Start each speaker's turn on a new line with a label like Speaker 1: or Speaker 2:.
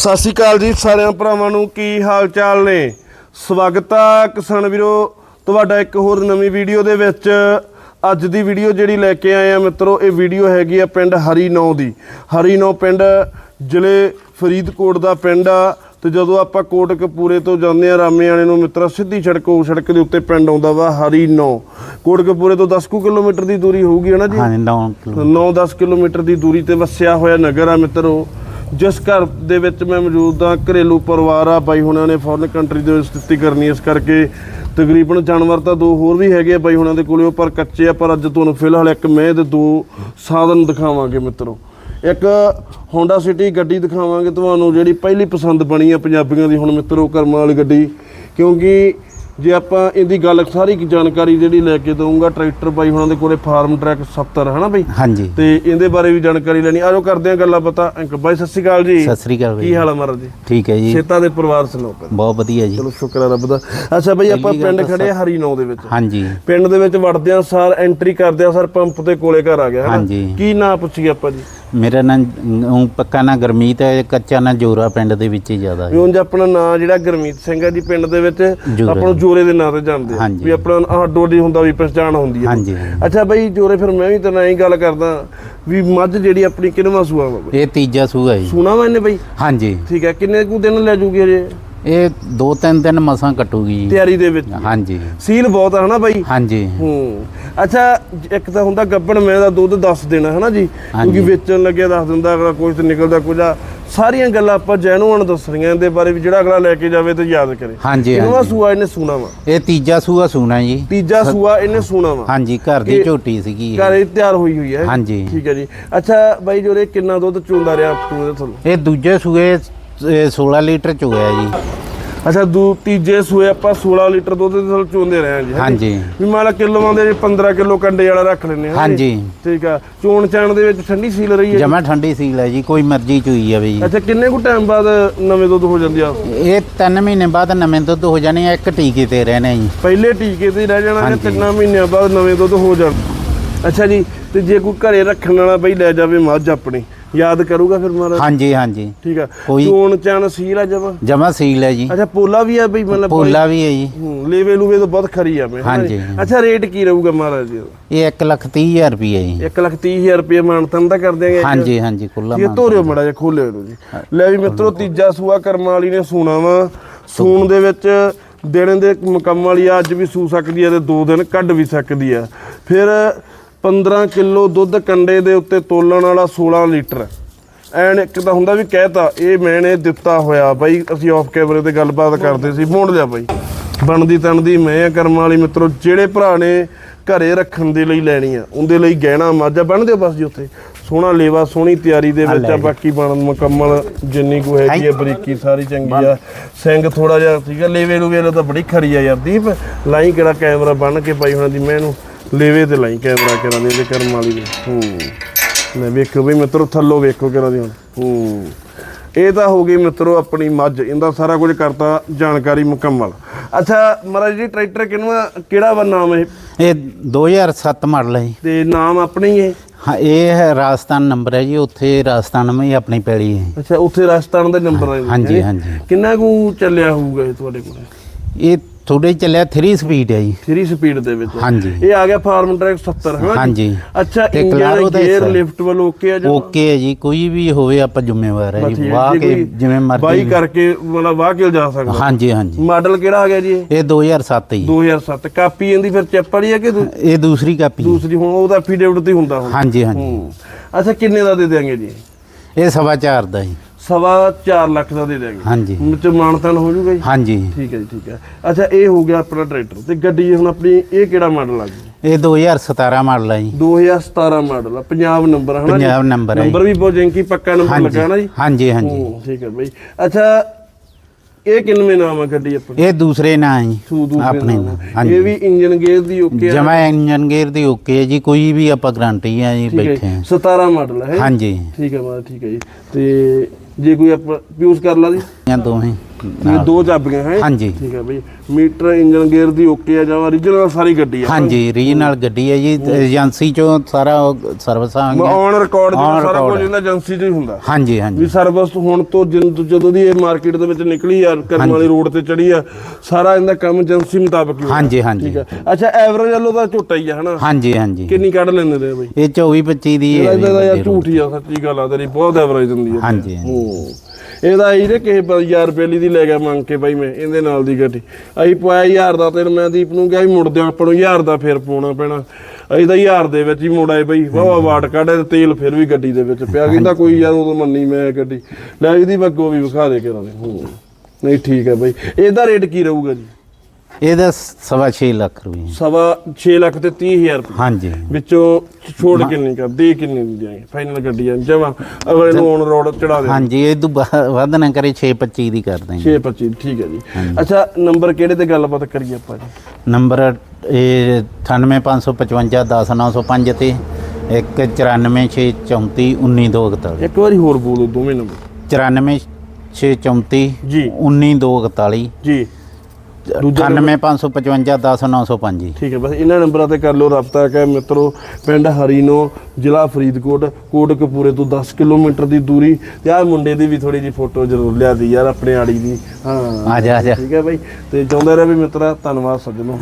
Speaker 1: ਸਤਿ ਸ਼੍ਰੀ ਅਕਾਲ ਜੀ ਸਾਰਿਆਂ ਭਰਾਵਾਂ ਨੂੰ ਕੀ ਹਾਲ ਚਾਲ ਨੇ? ਸਵਾਗਤ ਆ ਕਿਸਾਨ ਵੀਰੋ ਤੁਹਾਡਾ ਇੱਕ ਹੋਰ ਨਵੀਂ ਵੀਡੀਓ ਦੇ ਵਿੱਚ। ਅੱਜ ਦੀ ਵੀਡੀਓ ਜਿਹੜੀ ਲੈ ਕੇ ਆਏ ਆ ਮਿੱਤਰੋ ਇਹ ਵੀਡੀਓ ਹੈਗੀ ਆ ਪਿੰਡ ਹਰੀਨੌ ਦੀ। ਹਰੀਨੌ ਪਿੰਡ ਜ਼ਿਲ੍ਹੇ ਫਰੀਦਕੋਟ ਦਾ ਪਿੰਡ ਆ ਤੇ ਜਦੋਂ ਆਪਾਂ ਕੋਟਕਪੂਰੇ ਤੋਂ ਜਾਂਦੇ ਆ ਰਾਮੇਆਣੇ ਨੂੰ ਮਿੱਤਰਾ ਸਿੱਧੀ ਸੜਕ ਉਹ ਸੜਕ ਦੇ ਉੱਤੇ ਪਿੰਡ ਆਉਂਦਾ ਵਾ ਹਰੀਨੌ। ਕੋਟਕਪੂਰੇ ਤੋਂ 10 ਕੁ ਕਿਲੋਮੀਟਰ ਦੀ ਦੂਰੀ ਹੋਊਗੀ ਹਨਾ ਜੀ?
Speaker 2: ਹਾਂਜੀ 9 ਕਿਲੋ
Speaker 1: 9-10 ਕਿਲੋਮੀਟਰ ਦੀ ਦੂਰੀ ਤੇ ਵਸਿਆ ਹੋਇਆ ਨਗਰ ਆ ਮਿੱਤਰੋ। ਜਿਸ ਘਰ ਦੇ ਵਿੱਚ ਮੈਂ ਮੌਜੂਦ ਹਾਂ, ਘਰੇਲੂ ਪਰਿਵਾਰ ਆ ਬਾਈ ਹੁਣਾਂ ਨੇ ਫੋਰਨ ਕੰਟਰੀ ਦੇ ਵਿੱਚ ਸਥਿਤੀ ਕਰਨੀ ਇਸ ਕਰਕੇ। ਤਕਰੀਬਨ ਜਾਨਵਰ ਤਾਂ ਦੋ ਹੋਰ ਵੀ ਹੈਗੇ ਆ ਬਾਈ ਹੁਣਾਂ ਦੇ ਕੋਲੇ, ਉਹ ਪਰ ਕੱਚੇ ਆ, ਪਰ ਅੱਜ ਤੁਹਾਨੂੰ ਫਿਲਹਾਲ ਇੱਕ ਮੈਂ ਤੇ ਦੋ ਸਾਧਨ ਦਿਖਾਵਾਂਗੇ ਮਿੱਤਰੋ। ਇੱਕ ਹੋਂਡਾ ਸਿਟੀ ਗੱਡੀ ਦਿਖਾਵਾਂਗੇ ਤੁਹਾਨੂੰ, ਜਿਹੜੀ ਪਹਿਲੀ ਪਸੰਦ ਬਣੀ ਆ ਪੰਜਾਬੀਆਂ ਦੀ ਹੁਣ ਮਿੱਤਰੋ, ਕਰਮਾਂ ਵਾਲੀ ਗੱਡੀ। ਕਿਉਂਕਿ ਜੇ ਆਪਾਂ ਇਹਦੀ ਗੱਲ ਸਾਰੀ ਜਾਣਕਾਰੀ ਜਿਹੜੀ ਲੈ ਕੇ ਦਊਂਗਾ ਟਰੈਕਟਰ ਬਾਈ ਹੁਣਾਂ ਦੇ ਕੋਲੇ ਫਾਰਮ ਟਰੈਕ 70 ਹੈ ਨਾ ਬਾਈ?
Speaker 2: ਹਾਂਜੀ।
Speaker 1: ਤੇ ਇਹਦੇ ਬਾਰੇ ਵੀ ਜਾਣਕਾਰੀ ਲੈਣੀ। ਆਜੋ ਕਰਦੇ ਆ ਗੱਲਾਂ ਪਤਾ ਅੰਕ ਬਾਈ ਸਤਿ ਸ਼੍ਰੀ ਅਕਾਲ ਜੀ।
Speaker 2: ਸਤਿ ਸ੍ਰੀ ਅਕਾਲ
Speaker 1: ਕੀ
Speaker 2: ਬਾਈ
Speaker 1: ਹਾਲ ਆ ਮਹਾਰਾਜ ਜੀ?
Speaker 2: ਠੀਕ ਹੈ ਜੀ।
Speaker 1: ਖੇਤਾਂ ਦੇ ਪਰਿਵਾਰ ਪਹਿਲਾਂ।
Speaker 2: ਬਹੁਤ ਵਧੀਆ ਜੀ।
Speaker 1: ਚਲੋ ਸ਼ੁਕਰ ਆ ਰੱਬ ਦਾ। ਅੱਛਾ ਬਾਈ ਆਪਾਂ ਪਿੰਡ ਖੜੇ ਆ ਹਰੀਨੌ ਦੇ ਵਿੱਚ।
Speaker 2: ਹਾਂਜੀ।
Speaker 1: ਪਿੰਡ ਦੇ ਵਿੱਚ ਵੜਦੇ ਆ ਸਾਰ ਐਂਟਰੀ ਕਰਦੇ ਆ ਸਰ ਪੰਪ ਦੇ ਕੋਲੇ ਘਰ ਆ ਗਿਆ ਹੈ। ਕੀ ਨਾਂ ਪੁੱਛੀਏ ਆਪਾਂ ਜੀ?
Speaker 2: ਮੇਰਾ ਨਾਂ ਊਂ ਪੱਕਾ ਨਾਂ ਗਰਮੀਤ ਹੈ ਕੱਚਾ ਨਾਂ ਜੋਰਾ ਪਿੰਡ ਦੇ ਵਿੱਚ ਹੀ ਜ਼ਿਆਦਾ
Speaker 1: ਵੀ
Speaker 2: ਹੈ
Speaker 1: ਉਂਝ ਆਪਣਾ ਨਾਂ ਜਿਹੜਾ ਗਰਮੀਤ ਸਿੰਘ ਹੈ ਜੀ ਪਿੰਡ ਦੇ ਵਿੱਚ
Speaker 2: ਜੋਰੇ।
Speaker 1: ਆਪਾਂ ਨੂੰ ਜੋਰੇ ਦੇ ਨਾਂ ਤੇ ਜਾਣਦੇ ਆ।
Speaker 2: ਹਾਂਜੀ।
Speaker 1: ਵੀ ਆਪਣਾ ਆਹ ਡੋਡੀ ਹੁੰਦਾ ਵੀ ਪਛਾਣ ਹੁੰਦੀ ਹੈ
Speaker 2: ਹਾਂਜੀ
Speaker 1: ਅੱਛਾ ਬਾਈ ਜੋਰੇ ਫਿਰ ਮੈਂ ਵੀ ਤੇਰੇ ਨਾਲ ਗੱਲ ਕਰਦਾ ਵੀ ਮੱਝ ਜਿਹੜੀ ਆਪਣੀ ਕਿੰਨਵਾਂ ਸੂਆ ਵਾ ਬਾਈ?
Speaker 2: ਇਹ ਤੀਜਾ ਸੂਆ ਜੀ।
Speaker 1: ਸੂਣਾ ਵਾ ਇਹਨੇ ਬਾਈ?
Speaker 2: ਹਾਂਜੀ।
Speaker 1: ਠੀਕ ਹੈ ਕਿੰਨੇ ਕੁ ਦਿਨ ਲੈ ਜੂਗੀ ਅਜੇ?
Speaker 2: ਇਹ ਦੋ ਤਿੰਨ ਦਿਨ ਮਸਾਂ ਕੱਟੂਗੀ ਜੀ।
Speaker 1: ਤਿਆਰੀ ਦੇ ਵਿੱਚ।
Speaker 2: ਹਾਂਜੀ।
Speaker 1: ਸੀਲ ਬਹੁਤ ਆ ਹਨਾ ਬਾਈ?
Speaker 2: ਹਾਂਜੀ।
Speaker 1: ਹੂੰ। ਅੱਛਾ ਇੱਕ ਤਾਂ ਹੁੰਦਾ ਗੱਬਣ ਮੈਂ ਦਾ ਦੁੱਧ ਦੱਸ ਦੇਣਾ ਹਨਾ ਜੀ। ਕਿਉਂਕਿ ਵੇਚਣ ਲੱਗਿਆ ਦੱਸ ਦਿੰਦਾ ਅਗਲਾ ਕੁਝ ਤੇ ਨਿਕਲਦਾ ਕੁਝ ਆ। ਸਾਰੀਆਂ ਗੱਲਾਂ ਆਪਾਂ ਜੈਨੂਅਨ ਦੱਸਣੀਆਂ ਇਹਦੇ ਬਾਰੇ ਵੀ ਜਿਹੜਾ ਅਗਲਾ ਲੈ ਕੇ ਜਾਵੇ ਤੇ ਯਾਦ ਕਰੇ।
Speaker 2: ਹਾਂਜੀ ਹਾਂਜੀ।
Speaker 1: ਸੂਆ ਇਹਨੇ ਸੂਣਾ ਵਾ।
Speaker 2: ਇਹ ਤੀਜਾ ਸੂਆ ਸੂਣਾ ਜੀ।
Speaker 1: ਤੀਜਾ ਸੂਆ ਇਹਨੇ ਸੂਣਾ ਵਾ।
Speaker 2: ਹਾਂਜੀ ਘਰ ਦੀ ਝੋਟੀ ਸੀਗੀ
Speaker 1: ਘਰ ਇਹ ਤਿਆਰ ਹੋਈ ਹੋਈ ਹੈ।
Speaker 2: ਹਾਂਜੀ।
Speaker 1: ਠੀਕ ਹੈ ਜੀ। ਅੱਛਾ ਬਾਈ ਜੋਰੇ ਕਿੰਨਾ ਦੁੱਧ ਚੋਂਦਾ ਰਿਹਾ ਤੂੰ ਇਹਦੇ ਥੱਲੋਂ?
Speaker 2: ਇਹ ਦੂਜੇ ਸੂਏ ਇਹ 16 ਲੀਟਰ ਚੋਇਆ ਜੀ।
Speaker 1: ਅੱਛਾ ਦੂ ਤੀਜੇ ਸੂਏ ਆਪਾਂ 16 ਲੀਟਰ ਦੁੱਧ ਦੇ ਥੱਲੋਂ ਚੋਂਦੇ ਰਹੇ ਹਾਂ ਜੀ?
Speaker 2: ਹਾਂਜੀ।
Speaker 1: ਵੀ ਮੰਨ ਲਾ ਕਿਲੋਆਂ ਦੇ 15 ਕਿਲੋ ਕੰਡੇ ਵਾਲਾ ਰੱਖ ਲੈਨੇ ਹਾਂ
Speaker 2: ਹਾਂਜੀ।
Speaker 1: ਠੀਕ ਆ। ਚੋਣ ਚਾਣ ਦੇ ਵਿੱਚ ਠੰਡੀ ਸੀਲ ਰਹੀ ਹੈ?
Speaker 2: ਜਮਾ ਠੰਡੀ ਸੀਲ ਹੈ ਜੀ ਕੋਈ ਮਰਜ਼ੀ ਚੋਈ ਜਾਵੇ ਜੀ।
Speaker 1: ਅੱਛਾ ਕਿੰਨੇ ਕੁ ਟਾਈਮ ਬਾਅਦ ਨਵੇਂ ਦੁੱਧ ਹੋ ਜਾਂਦੀ ਆ?
Speaker 2: ਇਹ 3 ਮਹੀਨੇ ਬਾਅਦ ਨਵੇਂ ਦੁੱਧ ਹੋ ਜਾਣੇ ਆ ਇੱਕ ਟੀਕੇ ਤੇ ਰਹਿਣੇ ਜੀ।
Speaker 1: ਪਹਿਲੇ ਟੀਕੇ ਤੇ ਰਹਿ ਜਾਣਾ
Speaker 2: ਹਾਂਜੀ।
Speaker 1: ਤਿੰਨਾਂ ਮਹੀਨਿਆਂ ਬਾਅਦ ਨਵੇਂ ਦੁੱਧ ਹੋ ਜਾਣ? ਅੱਛਾ ਜੀ ਤੇ ਜੇ ਕੋਈ ਘਰੇ ਰੱਖਣ ਵਾਲਾ ਬਈ ਲੈ ਜਾਵੇ ਮੱਝ ਆਪਣੀ ਯਾਦ ਕਰੂਗਾ ਫਿਰ ਮਹਾਰਾਜ
Speaker 2: ਹਾਂਜੀ ਹਾਂਜੀ।
Speaker 1: ਠੀਕ ਆ।
Speaker 2: ਕੋਈ-
Speaker 1: ਚੋਣ ਚਾਣ ਸੀਲ ਆ ਜਮਾ?
Speaker 2: ਜਮਾ ਸੀਲ ਹੈ ਜੀ।
Speaker 1: ਅੱਛਾ ਪੋਲਾ ਵੀ ਆ ਬਈ ਮਤਲਬ
Speaker 2: ਪੋਲਾ ਵੀ ਹੈ ਜੀ।
Speaker 1: ਹੂੰ ਲੇਵੇ ਲੂਵੇ ਤਾਂ ਬਹੁਤ ਖਰੀ ਆ ਮੈਂ?
Speaker 2: ਹਾਂਜੀ।
Speaker 1: ਅੱਛਾ ਰੇਟ ਕੀ ਰਹੂਗਾ ਮਹਾਰਾਜ ਜੀ
Speaker 2: ਇਹ 1 ਲੱਖ 30 ਹਜ਼ਾਰ ਰੁਪਏ ਜੀ।
Speaker 1: 1 ਲੱਖ 30 ਹਜ਼ਾਰ ਰੁਪਏ ਮਾਨਤਨ ਦਾ ਕਰ ਦਿਆਂਗੇ
Speaker 2: ਹਾਂਜੀ ਹਾਂਜੀ ਕੁੱਲਾ
Speaker 1: ਇਹ ਤੋਰਿਓ ਮੜਾ ਜਿਹਾ ਖੋਲਿਓ ਇਹਨੂੰ ਜੀ। ਲੈ ਵੀ ਮਿੱਤਰੋ ਤੀਜਾ ਸੂਆ ਕਰਮਾਂ ਵਾਲੀ ਨੇ ਸੂਣਾ ਵਾ। ਸੂਣ ਦੇ ਵਿੱਚ ਦਿਨ ਦੇ ਮੁਕੰਮ ਵਾਲੀ ਆ ਅੱਜ ਵੀ ਸੂ ਸਕਦੀ ਆ ਤੇ ਦੋ ਦਿਨ ਕੱਢ ਵੀ ਸਕਦੀ ਆ। ਫਿਰ 15 ਕਿਲੋ ਦੁੱਧ ਕੰਡੇ ਦੇ ਉੱਤੇ ਤੋਲਣ ਵਾਲਾ 16 ਲੀਟਰ। ਐਨ ਇੱਕ ਤਾਂ ਹੁੰਦਾ ਵੀ ਕਹਿਤਾ ਇਹ ਮੈਨੇ ਦਿੱਤਾ ਹੋਇਆ ਬਾਈ ਅਸੀਂ ਆਫ ਕੈਮਰੇ ਤੇ ਗੱਲਬਾਤ ਕਰਦੇ ਸੀ ਮੋੜ ਲਿਆ ਬਾਈ। ਬਣਦੀ ਤਣਦੀ ਮੈਂ ਆ ਕਰਮਾਂ ਵਾਲੀ ਮਿੱਤਰੋ ਜਿਹੜੇ ਭਰਾ ਨੇ ਘਰੇ ਰੱਖਣ ਦੇ ਲਈ ਲੈਣੀ ਆ ਉਹਦੇ ਲਈ ਗਹਿਣਾ ਮਾਝਾ ਬਣ ਦਿਓ ਬਸ ਜੀ ਉੱਥੇ। ਸੋਹਣਾ ਲੇਵਾ ਸੋਹਣੀ ਤਿਆਰੀ ਦੇ ਵਿੱਚ ਆ ਬਾਕੀ ਬਣ ਮੁਕੰਮਲ ਜਿੰਨੀ ਕੋ ਹੈਗੀ ਆ ਬਰੀਕੀ ਸਾਰੀ ਚੰਗੀ ਆ। ਸਿੰਘ ਥੋੜਾ ਜਿਹਾ ਠੀਕ ਆ ਲੇਵੇ ਲੂਵੇ ਨਾਲ ਤਾਂ ਬੜੀ ਖਰੀ ਆ ਯਾਰ ਦੀਪ। ਲਾਈ ਕਿਹੜਾ ਕੈਮਰਾ ਬਣ ਕੇ ਪਾਈ ਹੋਣਾ ਦੀ ਮੈਂ ਇਹਨੂੰ ਲੇਵੇ ਤੇ ਲਾਈ ਕੈਮਰਾ ਕਰਾਂ ਦੇ ਇਹਦੇ ਕਰਮ ਵਾਲੀ ਦੇ। ਹੂੰ। ਲੈ ਵੇਖੋ ਵੀ ਮਿੱਤਰੋ ਥੱਲੋਂ ਵੇਖੋ ਕਿਹੜਾ ਦੀ ਹੁਣ। ਹੂੰ। ਇਹ ਤਾਂ ਹੋ ਗਈ ਮਿੱਤਰੋ ਆਪਣੀ ਮੱਝ ਇਹਦਾ ਸਾਰਾ ਕੁਝ ਕਰਤਾ ਜਾਣਕਾਰੀ ਮੁਕੰਮਲ। ਅੱਛਾ ਮਹਾਰਾਜ ਜੀ ਟਰੈਕਟਰ ਕਿਹਨੂੰ ਕਿਹੜਾ ਵਾ ਨਾਮ ਇਹ?
Speaker 2: ਇਹ 2007 ਮਾਡਲ ਹੈ ਜੀ।
Speaker 1: ਤੇ ਨਾਮ ਆਪਣੇ ਹੀ? ਹੈ
Speaker 2: ਹਾਂ ਇਹ ਹੈ ਰਾਜਸਥਾਨ ਨੰਬਰ ਹੈ ਜੀ ਉੱਥੇ ਰਾਜਸਥਾਨ ਵਿੱਚ ਆਪਣੀ ਪੈਲੀ ਹੈ
Speaker 1: ਅੱਛਾ ਉੱਥੇ ਰਾਜਸਥਾਨ ਦਾ ਨੰਬਰ ਹੈ।
Speaker 2: ਹਾਂਜੀ ਹਾਂਜੀ।
Speaker 1: ਕਿੰਨਾ ਕੁ ਚੱਲਿਆ ਹੋਊਗਾ ਇਹ ਤੁਹਾਡੇ ਕੋਲ?
Speaker 2: ਇਹ ਥੋੜੇ ਚੱਲਿਆ 3 ਸਪੀਡ ਹੈ ਜੀ।
Speaker 1: 3 ਸਪੀਡ ਦੇ ਵਿੱਚ।
Speaker 2: ਹਾਂਜੀ।
Speaker 1: ਇਹ ਆ ਗਿਆ ਫਾਰਮ ਟਰੈਕ 70 ਹੈ
Speaker 2: ਹਾਂਜੀ।
Speaker 1: ਅੱਛਾ ਇੰਜਨ ਗੇਅਰ। ਲਿਫਟ ਵੱਲ ਓਕੇ ਆ ਜਾਂ
Speaker 2: ਓਕੇ ਹੈ ਜੀ ਕੋਈ ਵੀ ਹੋਵੇ ਆਪਾਂ ਜ਼ਿੰਮੇਵਾਰ ਹੈ ਜੀ।
Speaker 1: ਹੈ,
Speaker 2: ਵਾਹ ਕੇ ਜਿਵੇਂ
Speaker 1: ਬਾਈ
Speaker 2: ਮਰਜ਼ੀ
Speaker 1: ਕਰਕੇ ਮਤਲਬ ਵਾਹ ਕੇ ਜਾ ਸਕਦਾ।
Speaker 2: ਹਾਂਜੀ ਹਾਂਜੀ।
Speaker 1: ਮਾਡਲ ਕਿਹੜਾ ਆ ਗਿਆ ਜੀ ਇਹ?
Speaker 2: ਇਹ 2007 ਜੀ।
Speaker 1: 2007 ਕਾਪੀ ਇਹਦੀ ਫਿਰ ਚੈਪ ਵਾਲੀ ਹੈ ਕਿ
Speaker 2: ਇਹ ਦੂਸਰੀ ਕਾਪੀ
Speaker 1: ਦੂਸਰੀ ਹੁਣ ਉਹਦਾ ਐਫੀਡੇਵਿਟ ਤੇ ਹੀ ਹੁੰਦਾ
Speaker 2: ਹਾਂਜੀ ਹਾਂਜੀ।
Speaker 1: ਹੂੰ। ਅੱਛਾ ਕਿੰਨੇ ਦਾ ਦੇ ਦਿਆਂਗੇ ਜੀ?
Speaker 2: ਇਹ ਸਵਾ ਚਾਰ ਦਾ ਜੀ।
Speaker 1: ਸਵਾ 4 ਲੱਖ ਦਾ ਦੇ ਦਿਆਂਗੇ।
Speaker 2: ਹਾਂਜੀ।
Speaker 1: ਵਿੱਚ ਮਾਨਤਾਨ ਹੋ ਜੂਗਾ ਜੀ?
Speaker 2: ਹਾਂਜੀ।
Speaker 1: ਠੀਕ ਹੈ ਜੀ ਠੀਕ ਹੈ। ਅੱਛਾ ਇਹ ਹੋ ਗਿਆ ਆਪਣਾ ਟਰੈਕਟਰ। ਤੇ ਗੱਡੀ ਹੁਣ ਆਪਣੀ ਇਹ ਕਿਹੜਾ ਮਾਡਲ ਆ ਜੀ?
Speaker 2: ਇਹ 2017 ਮਾਡਲ ਹੈ ਜੀ।
Speaker 1: 2017 ਮਾਡਲ ਆ। ਪੰਜਾਬ ਨੰਬਰ ਹੈ ਨਾ ਜੀ?
Speaker 2: ਪੰਜਾਬ ਨੰਬਰ ਹੈ ਜੀ।
Speaker 1: ਨੰਬਰ ਵੀ ਬਹੁਤ ਜੈਂਕੀ ਪੱਕਾ ਨੰਬਰ ਲੱਗਾ ਨਾ ਜੀ?
Speaker 2: ਹਾਂਜੀ
Speaker 1: ਠੀਕ ਹੈ ਬਾਈ। ਅੱਛਾ ਇਹ ਕਿੰਨਵੇਂ ਨਾਮ ਆ ਗੱਡੀ ਆਪਣੀ?
Speaker 2: ਇਹ ਦੂਸਰੇ ਨਾਂ ਹੈ ਜੀ।
Speaker 1: ਸੂ ਦੂਸਰੇ
Speaker 2: ਆਪਣੇ
Speaker 1: ਨਾਮ
Speaker 2: ਨਾਂ।
Speaker 1: ਆ।
Speaker 2: ਹਾਂਜੀ।
Speaker 1: ਇਹ ਵੀ ਇੰਜਨ ਗੇਅਰ ਦੀ ਓਕੇ ਆ?
Speaker 2: ਜਮਾ ਇੰਜਨ ਗੇਅਰ ਦੀ ਓਕੇ ਹੈ ਜੀ। ਕੋਈ ਵੀ ਆਪਾਂ ਗਾਰੰਟੀ ਹੈ ਜੀ
Speaker 1: ਠੀਕ ਹੈ
Speaker 2: ਬੈਠੇ
Speaker 1: ਜੀ।
Speaker 2: ਹਾਂ
Speaker 1: 17 ਮਾਡਲ ਹੈ
Speaker 2: ਹਾਂਜੀ।
Speaker 1: ਠੀਕ ਹੈ ਮਾਰ ਠੀਕ ਹੈ ਜੀ। ਤੇ ਜੇ ਕੋਈ ਆਪਾਂ ਯੂਜ਼ ਕਰ ਲਾ ਦੀ।
Speaker 2: ਜਾਂ ਦੋਵੇਂ
Speaker 1: ਇਹ ਦੋ ਚਾਬੀਆਂ ਹੈ?
Speaker 2: ਹਾਂਜੀ।
Speaker 1: ਠੀਕ ਹੈ ਬਈ। ਮੀਟਰ ਇੰਜਨ ਗੇਅਰ ਦੀ ਓਕੇ ਆ ਜਾਂ origignal ਸਾਰੀ ਗੱਡੀ ਆ।
Speaker 2: ਹਾਂਜੀ ਰੀਜਨਲ ਗੱਡੀ ਹੈ ਜੀ। ਏਜੰਸੀ ਚੋਂ ਸਾਰਾ ਸਰਵਿਸ ਆ ਗਈਆਂ
Speaker 1: ਔਨ ਰਿਕਾਰਡ
Speaker 2: On
Speaker 1: ਸਾਰਾ ਕੁਝ ਇਹਦਾ ਏਜੰਸੀ 'ਚ ਹੀ ਹੁੰਦਾ।
Speaker 2: ਹਾਂਜੀ
Speaker 1: ਵੀ
Speaker 2: ਹਾਂਜੀ
Speaker 1: ਸਰਵਿਸ ਹੁਣ ਤੋਂ ਜਦੋਂ ਦੀ ਇਹ ਮਾਰਕੀਟ ਦੇ ਵਿੱਚ ਨਿਕਲੀ ਆ ਕਰਮ ਵਾਲੀ ਰੋਡ ਤੇ ਚੜੀ ਆ ਸਾਰਾ ਇਹਦਾ ਕੰਮ ਏਜੰਸੀ ਮੁਤਾਬਕ ਹੀ।
Speaker 2: ਹਾਂਜੀ ਹਾਂਜੀ
Speaker 1: ਠੀਕ ਹੈ। ਅੱਛਾ ਐਵਰੇਜ ਵੱਲੋਂ ਤਾਂ ਝੋਟਾ ਹੀ ਆ ਹਨਾ?
Speaker 2: ਹਾਂਜੀ ਹਾਂਜੀ।
Speaker 1: ਕਿੰਨੀ ਕੱਢ ਲੈਂਦੇ ਨੇ ਬਈ?
Speaker 2: ਇਹ 24 25 ਦੀ ਹੈ
Speaker 1: ਇਹਦਾ ਯਾਰ ਝੂਠ ਆ ਸੱਚੀ ਗੱਲ ਆ ਤੇਰੀ ਬਹੁਤ ਐਵਰੇਜ ਦਿੰਦੀ ਆ।
Speaker 2: ਹਾਂਜੀ ਹਾਂਜੀ।
Speaker 1: ਇਹਦਾ ਇਹਦੇ ਕਿਸੇ 1000 ਰੁਪਏ ਲਈ ਦੀ ਲੈ ਗਿਆ ਮੰਗ ਕੇ ਬਾਈ ਮੈਂ, ਇਹਦੇ ਨਾਲ ਦੀ ਗੱਡੀ। ਅਸੀਂ ਪਾਇਆ 1000 ਦਾ ਤੇ ਮੈਂ ਦੀਪ ਨੂੰ ਕਿਹਾ ਵੀ ਮੁੜਦੇ ਆਪਾਂ ਨੂੰ 1000 ਦਾ ਫੇਰ ਪਾਉਣਾ ਪੈਣਾ। ਅਸੀਂ ਤਾਂ 1000 ਦੇ ਵਿੱਚ ਹੀ ਮੁੜਾਏ ਬਈ। ਵਾਵਾ ਵਾਟ ਕੱਢੇ ਤੇ ਤੇਲ ਫਿਰ ਵੀ ਗੱਡੀ ਦੇ ਵਿੱਚ ਪਿਆ। ਕਹਿੰਦਾ ਕੋਈ ਯਾਰ ਉਦੋਂ ਮੰਨੀ ਮੈਂ ਗੱਡੀ। ਲੈ ਇਹਦੀ ਬੱਗੋ ਵੀ ਵਿਖਾ ਦੇ ਕੇ ਰਾਦੇ ਹੂੰ। ਨਹੀਂ ਠੀਕ ਹੈ ਬਾਈ। ਇਹਦਾ ਰੇਟ ਕੀ ਰਹੂਗਾ ਜੀ?
Speaker 2: ਇਹਦਾ ਸਵਾ ਛੇ ਲੱਖ ਰੁਪਏ
Speaker 1: ਸਵਾ 6 ਲੱਖ ਤੇ 30000 ਰੁਪਏ
Speaker 2: ਹਾਂਜੀ।
Speaker 1: ਵਿੱਚੋਂ ਛੋੜ ਕਿੰਨੀ ਕਰ ਦੇ ਕਿੰਨੀ ਦੀ ਦਿਆਂਗੇ। ਫਾਈਨਲ ਗੱਡੀ ਆ ਜਮਾ ਅਗਲੇ ਨੂੰ ਔਨ ਰੋਡ ਚੜਾ ਦੇ
Speaker 2: ਹਾਂਜੀ ਇਹ ਤੋਂ ਵੱਧ ਨਾ ਕਰੇ 6 25 ਦੀ ਕਰ ਦਾਂਗੇ
Speaker 1: 625 ਠੀਕ ਹੈ ਜੀ। ਅੱਛਾ ਨੰਬਰ ਕਿਹੜੇ ਤੇ ਗੱਲਬਾਤ ਕਰੀਏ ਆਪਾਂ ਜੀ?
Speaker 2: ਨੰਬਰ ਇਹ 98555 10905 ਤੇ 194634 19241
Speaker 1: ਇੱਕ ਵਾਰੀ ਹੋਰ ਬੋਲੋ ਦੋਵੇਂ ਨੰਬਰ।
Speaker 2: 94634
Speaker 1: ਜੀ।
Speaker 2: 19241
Speaker 1: ਜੀ। ਦੂਜਾ
Speaker 2: ਨੰਬਰ- 9855510905 ਜੀ
Speaker 1: ਠੀਕ ਹੈ ਬਸ ਇਹਨਾਂ ਨੰਬਰਾਂ ਤੇ ਕਰ ਲਓ ਰਾਬਤਾ ਕਿ ਮਿੱਤਰੋ ਪਿੰਡ ਹਰੀਨੋ ਜ਼ਿਲ੍ਹਾ ਫਰੀਦਕੋਟ ਕੋਟ ਕੋਟਕਪੂਰੇ ਤੋਂ 10 ਕਿਲੋਮੀਟਰ ਦੀ ਦੂਰੀ ਤੇ ਆਹ ਮੁੰਡੇ ਦੀ ਵੀ ਥੋੜੀ ਜੀ ਫੋਟੋ ਜ਼ਰੂਰ ਲਿਆ ਦੀ ਯਾਰ ਆਪਣੇ ਆੜੀ ਦੀ। ਹਾਂ
Speaker 2: ਆ ਜਾ ਆ ਜਾ।
Speaker 1: ਠੀਕ ਹੈ ਬਾਈ ਤੇ ਚਾਹੁੰਦੇ ਰਹੇ ਵੀ ਮਿੱਤਰਾ ਧੰਨਵਾਦ ਸੱਜਣੋ।